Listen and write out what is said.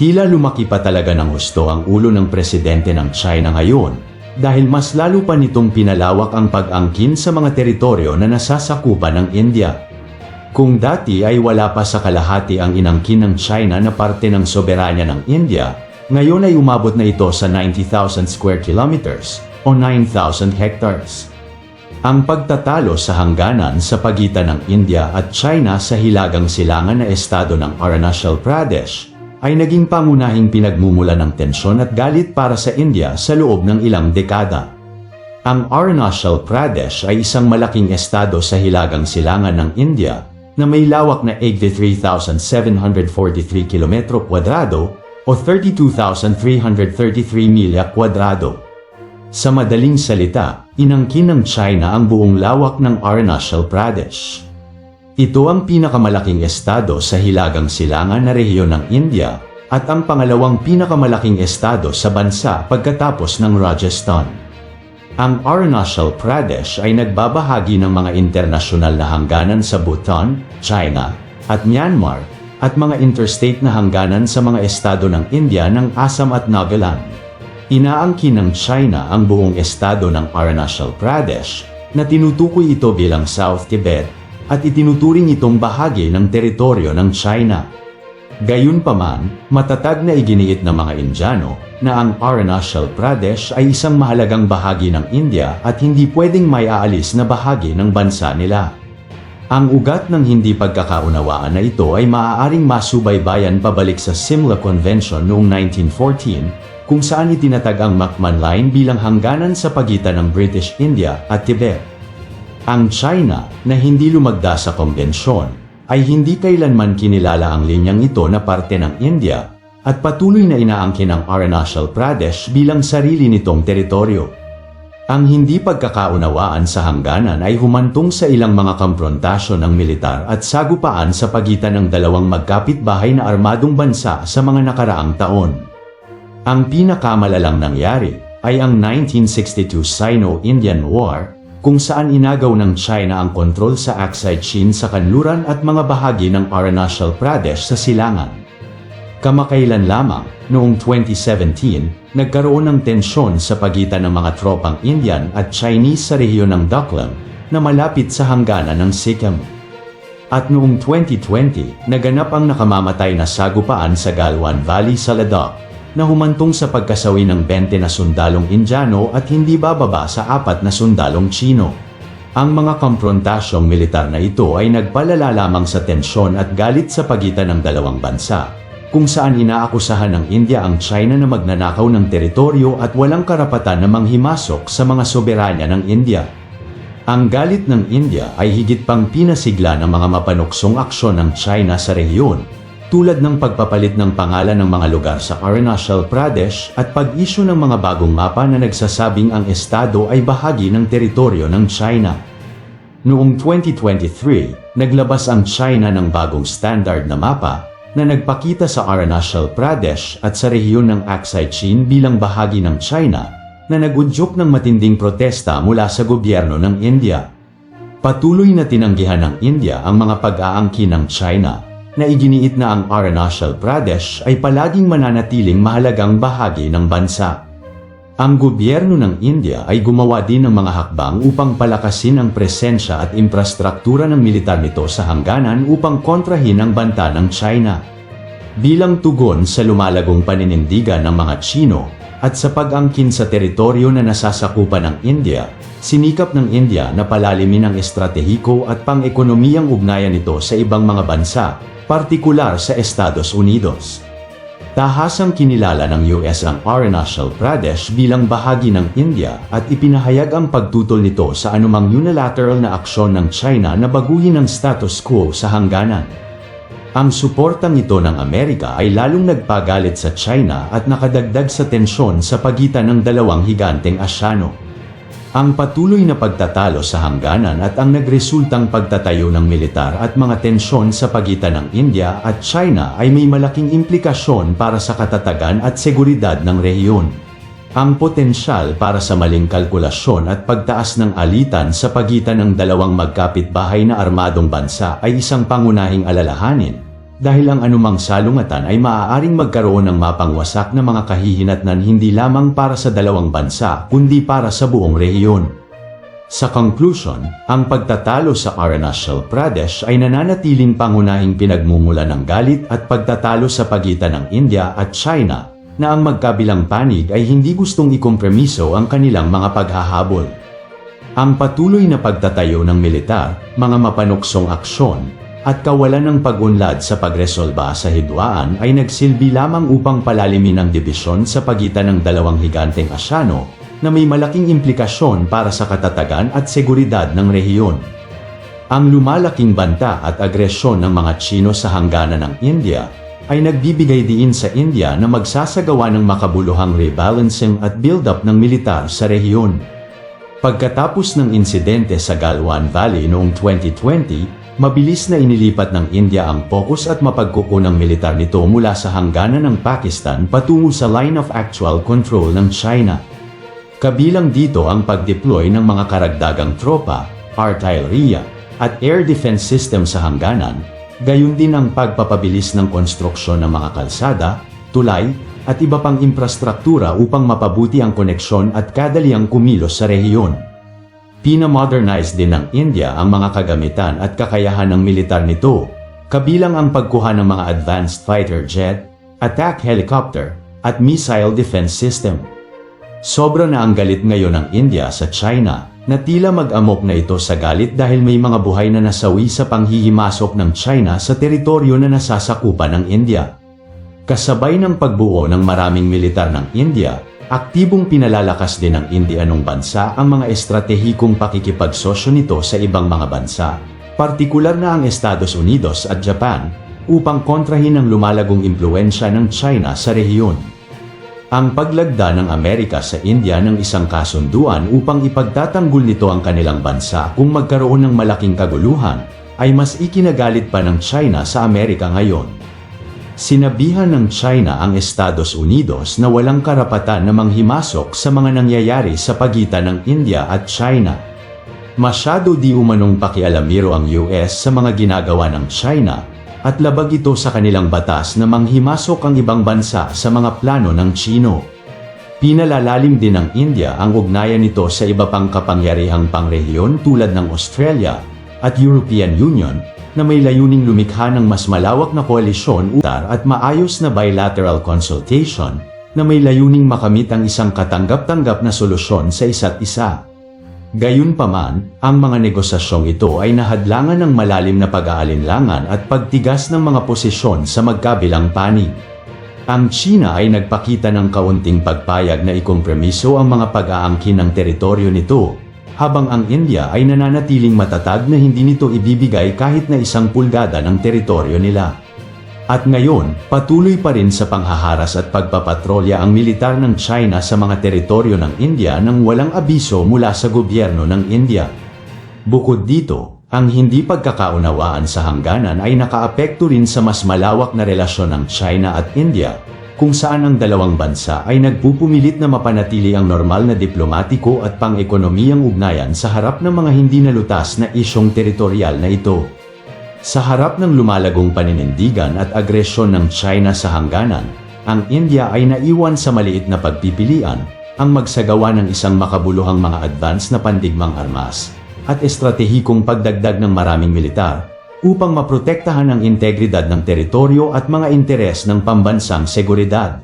Tila lumaki pa talaga ng gusto ang ulo ng presidente ng China ngayon dahil mas lalo pa nitong pinalawak ang pag-angkin sa mga teritoryo na nasasakupan ng India. Kung dati ay wala pa sa kalahati ang inangkin ng China na parte ng soberanya ng India, ngayon ay umabot na ito sa 90,000 square kilometers o 9,000 hectares. Ang pagtatalo sa hangganan sa pagitan ng India at China sa hilagang silangan na estado ng Arunachal Pradesh ay naging pangunahing pinagmumula ng tensyon at galit para sa India sa loob ng ilang dekada. Ang Arunachal Pradesh ay isang malaking estado sa hilagang silangan ng India na may lawak na 83,743 km kwadrado o 32,333 milya kwadrado. Sa madaling salita, inangkin ng China ang buong lawak ng Arunachal Pradesh. Ito ang pinakamalaking estado sa hilagang silangan na rehiyon ng India at ang pangalawang pinakamalaking estado sa bansa pagkatapos ng Rajasthan. Ang Arunachal Pradesh ay nagbabahagi ng mga internasyonal na hangganan sa Bhutan, China, at Myanmar, at mga interstate na hangganan sa mga estado ng India ng Assam at Nagaland. Inaangkin ng China ang buong estado ng Arunachal Pradesh na tinutukoy ito bilang South Tibet at itinuturing itong bahagi ng teritoryo ng China. Gayunpaman, matatag na iginiit ng mga Indiano na ang Arunachal Pradesh ay isang mahalagang bahagi ng India at hindi pwedeng may aalis na bahagi ng bansa nila. Ang ugat ng hindi pagkakaunawaan na ito ay maaaring masubaybayan pabalik sa Simla Convention noong 1914 kung saan itinatag ang McMahon Line bilang hangganan sa pagitan ng British India at Tibet. Ang China, na hindi lumagda sa konbensyon, ay hindi kailanman kinilala ang linyang ito na parte ng India at patuloy na inaangkin ang Arunachal Pradesh bilang sarili nitong teritoryo. Ang hindi pagkakaunawaan sa hangganan ay humantong sa ilang mga komprontasyon ng militar at sagupaan sa pagitan ng dalawang magkapitbahay na armadong bansa sa mga nakaraang taon. Ang pinakamalalang nangyari ay ang 1962 Sino-Indian War kung saan inagaw ng China ang kontrol sa Aksai Chin sa kanluran at mga bahagi ng Arunachal Pradesh sa silangan. Kamakailan lamang, noong 2017, nagkaroon ng tensyon sa pagitan ng mga tropang Indian at Chinese sa rehiyon ng Doklam na malapit sa hangganan ng Sikkim. At noong 2020, naganap ang nakamamatay na sagupaan sa Galwan Valley sa Ladakh na humantong sa pagkasawi ng 20 na sundalong Indiano at hindi bababa sa apat na sundalong Chino. Ang mga komprontasyong militar na ito ay nagpalala lamang sa tensyon at galit sa pagitan ng dalawang bansa, kung saan inaakusahan ng India ang China na magnanakaw ng teritoryo at walang karapatan na manghimasok sa mga soberanya ng India. Ang galit ng India ay higit pang pinasigla ng mga mapanuksong aksyon ng China sa rehiyon tulad ng pagpapalit ng pangalan ng mga lugar sa Arunachal Pradesh at pag-issue ng mga bagong mapa na nagsasabing ang estado ay bahagi ng teritoryo ng China. Noong 2023, naglabas ang China ng bagong standard na mapa na nagpakita sa Arunachal Pradesh at sa rehiyon ng Aksai Chin bilang bahagi ng China na nagudyok ng matinding protesta mula sa gobyerno ng India. Patuloy na tinanggihan ng India ang mga pag-aangkin ng China na iginiit na ang Arunachal Pradesh ay palaging mananatiling mahalagang bahagi ng bansa. Ang gobyerno ng India ay gumawa din ng mga hakbang upang palakasin ang presensya at infrastruktura ng militar nito sa hangganan upang kontrahin ang banta ng China. Bilang tugon sa lumalagong paninindigan ng mga Chino at sa pag-angkin sa teritoryo na nasasakupan ng India, sinikap ng India na palalimin ang estratehiko at pang-ekonomiyang ugnayan nito sa ibang mga bansa partikular sa Estados Unidos. Tahasang kinilala ng US ang Arunachal Pradesh bilang bahagi ng India at ipinahayag ang pagtutol nito sa anumang unilateral na aksyon ng China na baguhin ang status quo sa hangganan. Ang suportang ito ng Amerika ay lalong nagpagalit sa China at nakadagdag sa tensyon sa pagitan ng dalawang higanteng Asyano. Ang patuloy na pagtatalo sa hangganan at ang nagresultang pagtatayo ng militar at mga tensyon sa pagitan ng India at China ay may malaking implikasyon para sa katatagan at seguridad ng rehiyon. Ang potensyal para sa maling kalkulasyon at pagtaas ng alitan sa pagitan ng dalawang magkapitbahay na armadong bansa ay isang pangunahing alalahanin, dahil ang anumang salungatan ay maaaring magkaroon ng mapangwasak na mga kahihinatnan hindi lamang para sa dalawang bansa kundi para sa buong rehiyon. Sa conclusion, ang pagtatalo sa Arunachal Pradesh ay nananatiling pangunahing pinagmumula ng galit at pagtatalo sa pagitan ng India at China na ang magkabilang panig ay hindi gustong ikompromiso ang kanilang mga paghahabol. Ang patuloy na pagtatayo ng militar, mga mapanuksong aksyon, at kawalan ng pag-unlad sa pagresolba sa hidwaan ay nagsilbi lamang upang palalimin ang dibisyon sa pagitan ng dalawang higanteng asyano na may malaking implikasyon para sa katatagan at seguridad ng rehiyon. Ang lumalaking banta at agresyon ng mga Tsino sa hangganan ng India ay nagbibigay diin sa India na magsasagawa ng makabuluhang rebalancing at build-up ng militar sa rehiyon. Pagkatapos ng insidente sa Galwan Valley noong 2020, mabilis na inilipat ng India ang focus at mapagkukunang militar nito mula sa hangganan ng Pakistan patungo sa line of actual control ng China. Kabilang dito ang pag-deploy ng mga karagdagang tropa, artilleria, at air defense system sa hangganan, gayon din ang pagpapabilis ng konstruksyon ng mga kalsada, tulay, at iba pang infrastruktura upang mapabuti ang koneksyon at kadaliang kumilos sa rehiyon. Pina-modernize din ng India ang mga kagamitan at kakayahan ng militar nito, kabilang ang pagkuha ng mga advanced fighter jet, attack helicopter, at missile defense system. Sobra na ang galit ngayon ng India sa China na tila mag-amok na ito sa galit dahil may mga buhay na nasawi sa panghihimasok ng China sa teritoryo na nasasakupan ng India. Kasabay ng pagbuo ng maraming militar ng India, aktibong pinalalakas din ng Indianong bansa ang mga estratehikong pakikipagsosyo nito sa ibang mga bansa, partikular na ang Estados Unidos at Japan, upang kontrahin ang lumalagong impluensya ng China sa rehiyon. Ang paglagda ng Amerika sa India ng isang kasunduan upang ipagtatanggol nito ang kanilang bansa kung magkaroon ng malaking kaguluhan, ay mas ikinagalit pa ng China sa Amerika ngayon. Sinabihan ng China ang Estados Unidos na walang karapatan na manghimasok sa mga nangyayari sa pagitan ng India at China. Masyado di umanong pakialamiro ang US sa mga ginagawa ng China at labag ito sa kanilang batas na manghimasok ang ibang bansa sa mga plano ng Chino. Pinalalalim din ng India ang ugnayan nito sa iba pang kapangyarihang pangrehiyon tulad ng Australia at European Union na may layuning lumikha ng mas malawak na koalisyon utar at maayos na bilateral consultation na may layuning makamit ang isang katanggap-tanggap na solusyon sa isa't isa. Gayunpaman, ang mga negosasyong ito ay nahadlangan ng malalim na pag-aalinlangan at pagtigas ng mga posisyon sa magkabilang panig. Ang China ay nagpakita ng kaunting pagpayag na ikompromiso ang mga pag-aangkin ng teritoryo nito, habang ang India ay nananatiling matatag na hindi nito ibibigay kahit na isang pulgada ng teritoryo nila. At ngayon, patuloy pa rin sa panghaharas at pagpapatrolya ang militar ng China sa mga teritoryo ng India nang walang abiso mula sa gobyerno ng India. Bukod dito, ang hindi pagkakaunawaan sa hangganan ay nakaapekto rin sa mas malawak na relasyon ng China at India, kung saan ang dalawang bansa ay nagpupumilit na mapanatili ang normal na diplomatiko at pang-ekonomiyang ugnayan sa harap ng mga hindi nalutas na isyong teritorial na ito. Sa harap ng lumalagong paninindigan at agresyon ng China sa hangganan, ang India ay naiwan sa maliit na pagpipilian ang magsagawa ng isang makabuluhang mga advance na pandigmang armas at estratehikong pagdagdag ng maraming militar upang maprotektahan ang integridad ng teritoryo at mga interes ng pambansang seguridad.